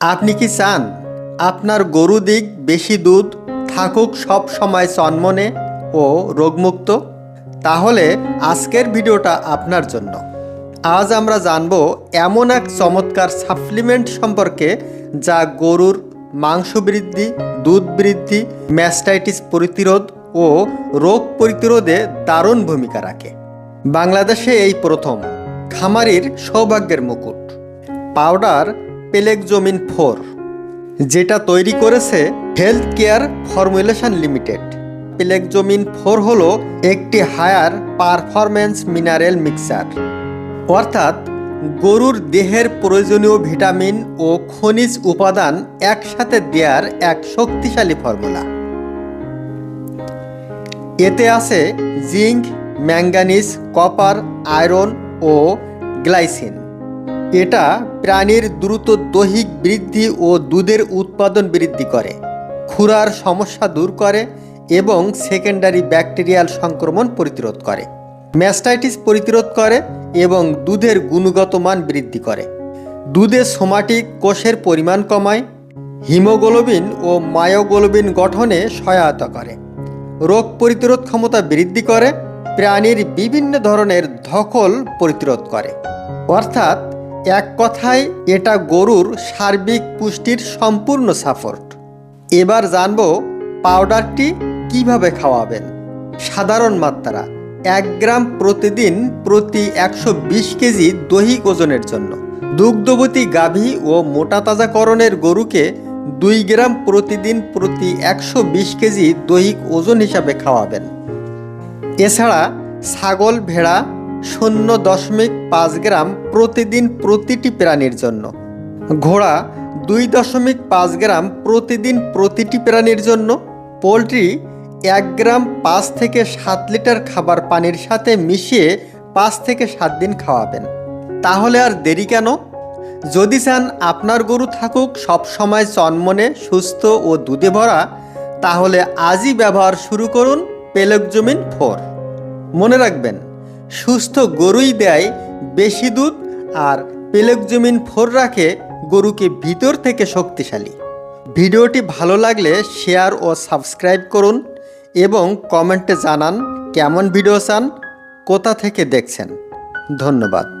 আপনি কি চান আপনার গরু দিক বেশি দুধ থাকুক সব সময় চনমনে ও রোগমুক্ত? তাহলে আজকের ভিডিওটা আপনার জন্য। আজ আমরা জানব এমন এক চমৎকার সাপ্লিমেন্ট সম্পর্কে যা গরুর মাংস বৃদ্ধি, দুধ বৃদ্ধি ম্যাস্টাইটিস প্রতিরোধ ও রোগ প্রতিরোধে দারুণ ভূমিকা রাখে। বাংলাদেশে এই প্রথম, খামারির সৌভাগ্যের মুকুট। পাউডার পেলেকজমিন ফোর, যেটা তৈরি করেছে হেলথ কেয়ার ফর্মুলেশন লিমিটেড। পেলেকজমিন ফোর হলো একটি হায়ার পারফরম্যান্স মিনারেল মিক্সার। অর্থাৎ গরুর দেহের প্রয়োজনীয় ভিটামিন ও খনিজ উপাদান একসাথে দেওয়ার এক শক্তিশালী ফর্মুলা। এতে আছে জিঙ্ক ম্যাঙ্গানিজ কপার, আয়রন ও গ্লাইসিন। এটা প্রাণীর দ্রুত দৈহিক বৃদ্ধি ও দুধের উৎপাদন বৃদ্ধি করে, খুরার সমস্যা দূর করে এবং সেকেন্ডারি ব্যাকটেরিয়াল সংক্রমণ প্রতিরোধ করে। ম্যাস্টাইটিস প্রতিরোধ করে এবং দুধের গুণগত মান বৃদ্ধি করে। দুধে সোমাটিক কোষের পরিমাণ কমায়, হিমোগ্লোবিন ও মায়োগ্লোবিন গঠনে সহায়তা করে। রোগ প্রতিরোধ ক্ষমতা বৃদ্ধি করে, প্রাণীর বিভিন্ন ধরনের ধকল প্রতিরোধ করে। অর্থাৎ এক কথায়, এটা গরুর সার্বিক পুষ্টির সম্পূর্ণ সাপোর্ট। এবার জানব পাউডারটি কীভাবে খাওয়াবেন। সাধারণ মাত্রা এক গ্রাম প্রতিদিন প্রতি একশো বিশ কেজি দৈহিক ওজনের জন্য। দুগ্ধবতী গাভী ও মোটা তাজাকরণের গরুকে দুই গ্রাম প্রতিদিন প্রতি একশো বিশ কেজি দৈহিক ওজন হিসাবে খাওয়াবেন। এছাড়া ছাগল, ভেড়া শূন্য দশমিক পাঁচ গ্রাম প্রতিদিন প্রতিটি প্রাণীর জন্য। ঘোড়া দুই দশমিক পাঁচ গ্রাম প্রতিদিন প্রতিটি প্রাণীর জন্য। পোলট্রি এক গ্রাম পাঁচ থেকে সাত লিটার খাবার পানির সাথে মিশিয়ে পাঁচ থেকে সাত দিন খাওয়াবেন। তাহলে আর দেরি কেন? যদি চান আপনার গরু থাকুক সব সময় চনমনে, সুস্থ ও দুধে ভরা, তাহলে আজই ব্যবহার শুরু করুন পেলক পেলকজমিন ফোর। মনে রাখবেন সুস্থ গরুই দেয়, বেশি দুধ আর পেলকজমিন ফোর রাখে গরুকে ভিতর থেকে শক্তিশালী। ভিডিওটি ভালো লাগলে শেয়ার ও সাবস্ক্রাইব করুন এবং কমেন্টে জানান কেমন ভিডিও চান, কোথা থেকে দেখছেন। ধন্যবাদ।